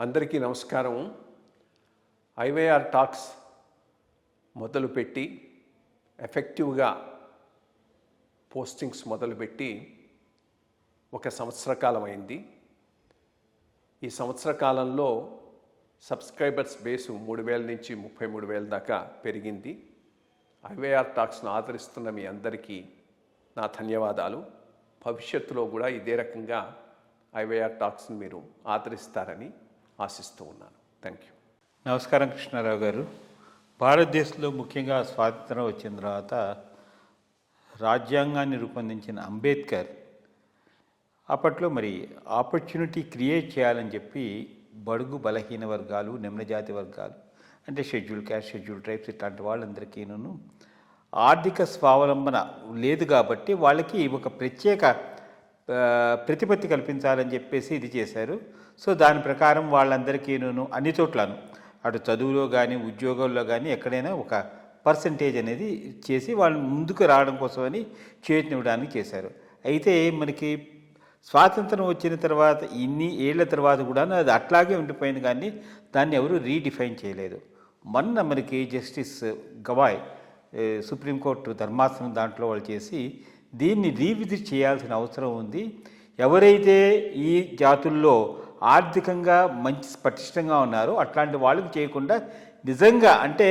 అందరికీ నమస్కారం. IYR talks మొదలుపెట్టి ఎఫెక్టివ్గా పోస్టింగ్స్ మొదలుపెట్టి ఒక సంవత్సర కాలం అయింది ఈ సంవత్సర కాలంలో సబ్స్క్రైబర్స్ బేసు మూడు వేల నుంచి ముప్పై మూడు వేల దాకా పెరిగింది. ఐవైఆర్ టాక్స్ను ఆదరిస్తున్న మీ అందరికీ నా ధన్యవాదాలు. భవిష్యత్తులో కూడా ఇదే రకంగా ఐవైఆర్ టాక్స్ని మీరు ఆదరిస్తారని ఆశిస్తూ ఉన్నాను. థ్యాంక్ యూ నమస్కారం కృష్ణారావు గారు. భారతదేశంలో ముఖ్యంగా స్వాతంత్రం వచ్చిన తర్వాత రాజ్యాంగాన్ని రూపొందించిన అంబేద్కర్ అప్పట్లో మరి ఆపర్చునిటీ క్రియేట్ చేయాలని చెప్పి బడుగు బలహీన వర్గాలు నిమ్నజాతి వర్గాలు అంటే షెడ్యూల్ క్యాస్ట్ షెడ్యూల్ ట్రైబ్స్ ఇట్లాంటి వాళ్ళందరికీను ఆర్థిక స్వావలంబన లేదు కాబట్టి వాళ్ళకి ఒక ప్రత్యేక ప్రతిపత్తి కల్పించాలని చెప్పేసి ఇది చేశారు. సో దాని ప్రకారం వాళ్ళందరికీను అన్ని చోట్లను అటు చదువులో కానీ ఉద్యోగంలో కానీ ఎక్కడైనా ఒక పర్సంటేజ్ అనేది చేసి వాళ్ళు ముందుకు రావడం కోసమని చేతినివ్వడానికి చేశారు. అయితే మనకి స్వాతంత్రం వచ్చిన తర్వాత ఇన్ని ఏళ్ళ తర్వాత కూడా అది అట్లాగే ఉండిపోయింది కానీ దాన్ని ఎవరు రీడిఫైన్ చేయలేదు. మొన్న మనకి జస్టిస్ గవాయ్ సుప్రీంకోర్టు ధర్మాసనం దాంట్లో వాళ్ళు చేసి దీన్ని రీవిజిట్ చేయాల్సిన అవసరం ఉంది. ఎవరైతే ఈ జాతుల్లో ఆర్థికంగా మంచి పటిష్టంగా ఉన్నారో అట్లాంటి వాళ్ళకి చేయకుండా నిజంగా అంటే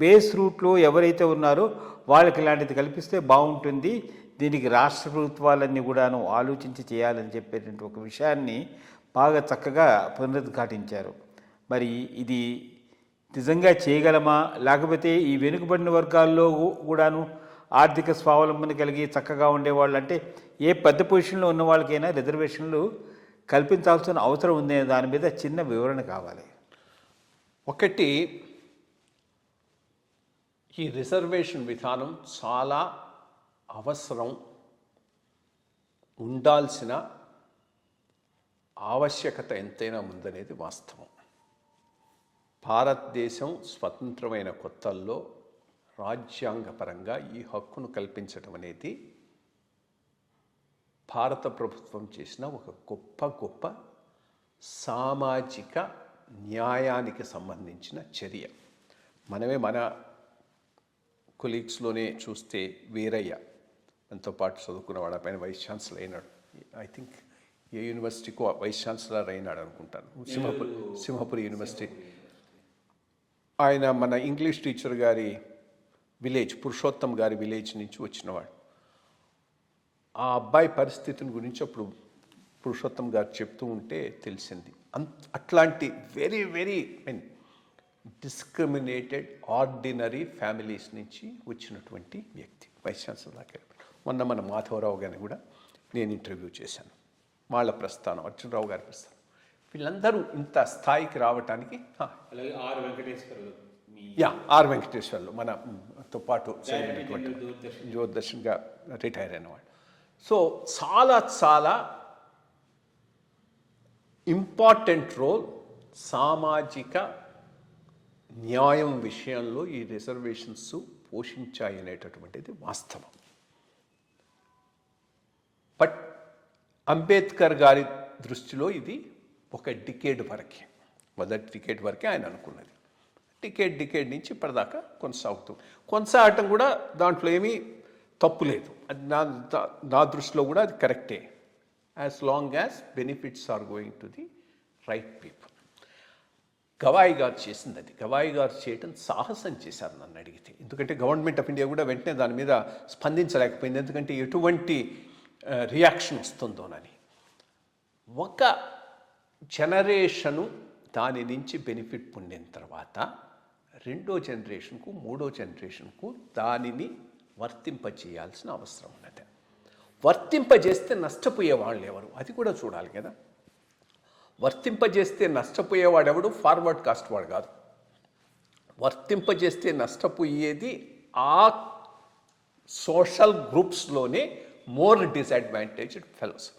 బేస్ రూట్లో ఎవరైతే ఉన్నారో వాళ్ళకి ఇలాంటిది కల్పిస్తే బాగుంటుంది. దీనికి రాష్ట్ర ప్రభుత్వాలన్నీ కూడాను ఆలోచించి చేయాలని చెప్పేటువంటి ఒక విషయాన్ని బాగా చక్కగా పునరుద్ఘాటించారు. మరి ఇది నిజంగా చేయగలమా? లేకపోతే ఈ వెనుకబడిన వర్గాల్లో కూడాను ఆర్థిక స్వావలంబన కలిగి చక్కగా ఉండేవాళ్ళు అంటే ఏ పెద్ద పొజిషన్లో ఉన్న వాళ్ళకైనా రిజర్వేషన్లు కల్పించాల్సిన అవసరం ఉందనే దాని మీద చిన్న వివరణ కావాలి. ఒకటి ఈ రిజర్వేషన్ విధానం చాలా అవసరం ఉండాల్సిన ఆవశ్యకత ఎంతైనా ఉందనేది వాస్తవం. భారతదేశం స్వతంత్రమైన కొత్తల్లో రాజ్యాంగపరంగా ఈ హక్కును కల్పించడం అనేది భారత ప్రభుత్వం చేసిన ఒక గొప్ప గొప్ప సామాజిక న్యాయానికి సంబంధించిన చర్య. మనమే మన కొలీగ్స్లోనే చూస్తే వీరయ్య మనతో పాటు చదువుకున్నవాడు పైన వైస్ ఛాన్సలర్ అయినాడు. ఐ థింక్ ఏ యూనివర్సిటీకో వైస్ ఛాన్సలర్ అయినాడు అనుకుంటాను. సింహపురి సింహపురి యూనివర్సిటీ. ఆయన మన ఇంగ్లీష్ టీచర్ గారి విలేజ్ పురుషోత్తం గారి విలేజ్ నుంచి వచ్చినవాడు. ఆ అబ్బాయి పరిస్థితిని గురించి అప్పుడు పురుషోత్తం గారు చెప్తూ ఉంటే తెలిసింది. అంత అట్లాంటి very very mean discriminated ordinary families నుంచి వచ్చినటువంటి వ్యక్తి. వైస్ ఛాన్సలర్ మొన్న మన మాధవరావు గారిని కూడా నేను ఇంటర్వ్యూ చేశాను. వాళ్ళ ప్రస్థానం అర్జునరావు గారి ప్రస్థానం. వీళ్ళందరూ ఇంత స్థాయికి రావటానికి అలాగే ఆర్ వెంకటేశ్వరులు. మీ మనతో పాటు చేయమైనటువంటి దూరదర్శన్గా రిటైర్ అయినవాడు సో చాలా చాలా ఇంపార్టెంట్ రోల్ సామాజిక న్యాయం విషయంలో ఈ రిజర్వేషన్స్ పోషించాయి అనేటటువంటిది వాస్తవం. బట్ అంబేద్కర్ గారి దృష్టిలో ఇది ఒక డికేడ్ వరకే. మొదటి డికేడ్ వరకే ఆయన అనుకున్నది. డికేడ్ డికేడ్ నుంచి ఇప్పటిదాకా కొనసాగుతుంది కొనసాగటం కూడా దాంట్లో ఏమీ తప్పు లేదు. అది నా నా దృష్టిలో కూడా అది కరెక్టే. As long as benefits are going to the right people Gavai garu చేసింది అది. గవాయి గారు చేయటం సాహసం చేశారు నన్ను అడిగితే. ఎందుకంటే గవర్నమెంట్ ఆఫ్ ఇండియా కూడా వెంటనే దాని మీద స్పందించలేకపోయింది. ఎందుకంటే ఎటువంటి రియాక్షన్ వస్తుందోనని. ఒక జనరేషను దాని నుంచి బెనిఫిట్ పొందిన తర్వాత రెండో జనరేషన్కు మూడో జనరేషన్కు దానిని వర్తింపజేయాల్సిన అవసరం ఉన్నది. వర్తింపజేస్తే నష్టపోయే వాళ్ళు ఎవరు? అది కూడా చూడాలి కదా. వర్తింపజేస్తే నష్టపోయేవాడెవడు? ఫార్వర్డ్ కాస్ట్ వాడు కాదు. వర్తింపజేస్తే నష్టపోయేది ఆ సోషల్ గ్రూప్స్లోనే మోర్ డిసడ్వాంటేజ్డ్ ఫెలోస్.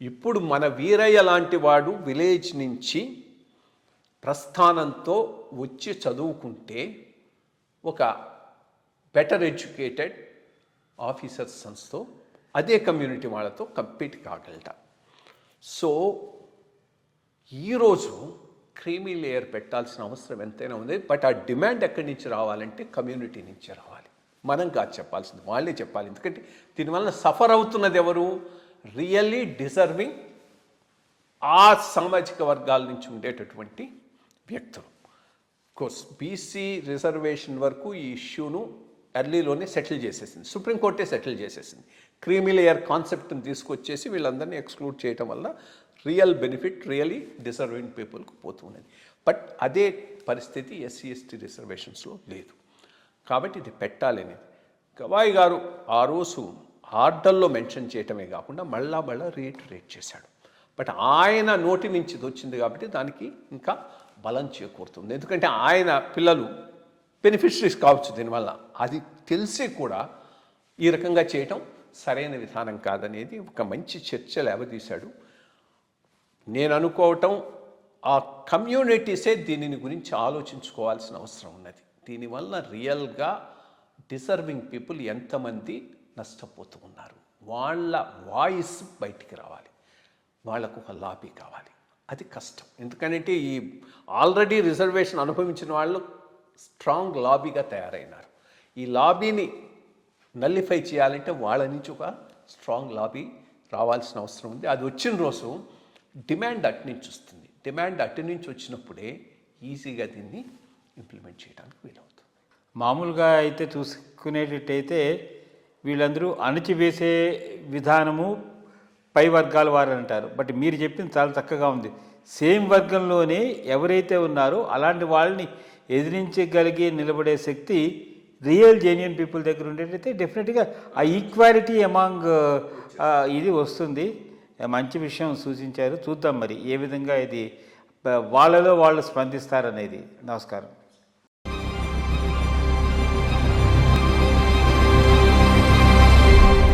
ఇప్పుడు మన వీరయ్య లాంటి వాడు విలేజ్ నుంచి ప్రస్థానంతో వచ్చి చదువుకుంటే ఒక బెటర్ ఎడ్యుకేటెడ్ ఆఫీసర్స్ సన్స్తో అదే కమ్యూనిటీ వాళ్ళతో కంపీట్ కాగలట. సో ఈరోజు క్రీమీ లేయర్ పెట్టాల్సిన అవసరం ఎంతైనా ఉంది. బట్ ఆ డిమాండ్ ఎక్కడి నుంచి రావాలంటే కమ్యూనిటీ నుంచి రావాలి. మనం కాదు చెప్పాల్సింది వాళ్ళే చెప్పాలి. ఎందుకంటే దీనివల్ల సఫర్ అవుతున్నది ఎవరు? రియల్లీ డిజర్వింగ్ ఆ సామాజిక వర్గాల నుంచి ఉండేటటువంటి వ్యక్తులు. కోర్స్ బీసీ రిజర్వేషన్ వరకు ఈ ఇష్యూను ఎర్లీలోనే సెటిల్ చేసేసింది. సుప్రీంకోర్టే సెటిల్ చేసేసింది. క్రీమీ లేయర్ కాన్సెప్ట్ని తీసుకొచ్చేసి వీళ్ళందరినీ ఎక్స్క్లూడ్ చేయటం వల్ల రియల్ బెనిఫిట్ రియలీ డిజర్వింగ్ పీపుల్కి పోతున్నది బట్ అదే పరిస్థితి ఎస్సీ ఎస్టీ రిజర్వేషన్స్లో లేదు. కాబట్టి ఇది పెట్టాలనేది. గవాయి గారు ఆ రోజు ఆర్డర్లో మెన్షన్ చేయటమే కాకుండా మళ్ళా మళ్ళా రీటరేట్ చేశాడు. బట్ ఆయన నోటి నుంచి వచ్చింది కాబట్టి దానికి ఇంకా బలం చేకూరుతుంది. ఎందుకంటే ఆయన పిల్లలు బెనిఫిషరీస్ కావచ్చు దీనివల్ల. అది తెలిసి కూడా ఈ రకంగా చేయటం సరైన విధానం కాదనేది ఒక మంచి చర్చ లేవదీశాడు. నేను అనుకోవటం ఆ కమ్యూనిటీసే దీనిని గురించి ఆలోచించుకోవాల్సిన అవసరం ఉన్నది. దీనివల్ల రియల్గా డిజర్వింగ్ పీపుల్ ఎంతమంది నష్టపోతూ ఉన్నారు. వాళ్ళ వాయిస్ బయటికి రావాలి. వాళ్ళకు ఒక లాబీ కావాలి. అది కష్టం. ఎందుకంటే ఈ ఆల్రెడీ రిజర్వేషన్ అనుభవించిన వాళ్ళు స్ట్రాంగ్ లాబీగా తయారైనారు. ఈ లాబీని నల్లిఫై చేయాలంటే వాళ్ళ నుంచి ఒక స్ట్రాంగ్ లాబీ రావాల్సిన అవసరం ఉంది. అది వచ్చిన రోజు డిమాండ్ అటు నుంచి వస్తుంది. డిమాండ్ అటు నుంచి వచ్చినప్పుడే ఈజీగా దీన్ని ఇంప్లిమెంట్ చేయడానికి వీలవుతుంది. మామూలుగా అయితే చూసుకునేటట్టయితే వీళ్ళందరూ అణచివేసే విధానము పై వర్గాల వారు అంటారు. బట్ మీరు చెప్పింది చాలా చక్కగా ఉంది. సేమ్ వర్గంలోనే ఎవరైతే ఉన్నారో అలాంటి వాళ్ళని ఎదిరించగలిగే నిలబడే శక్తి రియల్ జెన్యున్ పీపుల్ దగ్గర ఉండేటైతే డెఫినెట్గా ఆ ఈక్వాలిటీ అమాంగ్ ఇది వస్తుంది. మంచి విషయం సూచించారు. చూద్దాం మరి ఏ విధంగా ఇది వాళ్ళలో వాళ్ళు స్పందిస్తారనేది. నమస్కారం.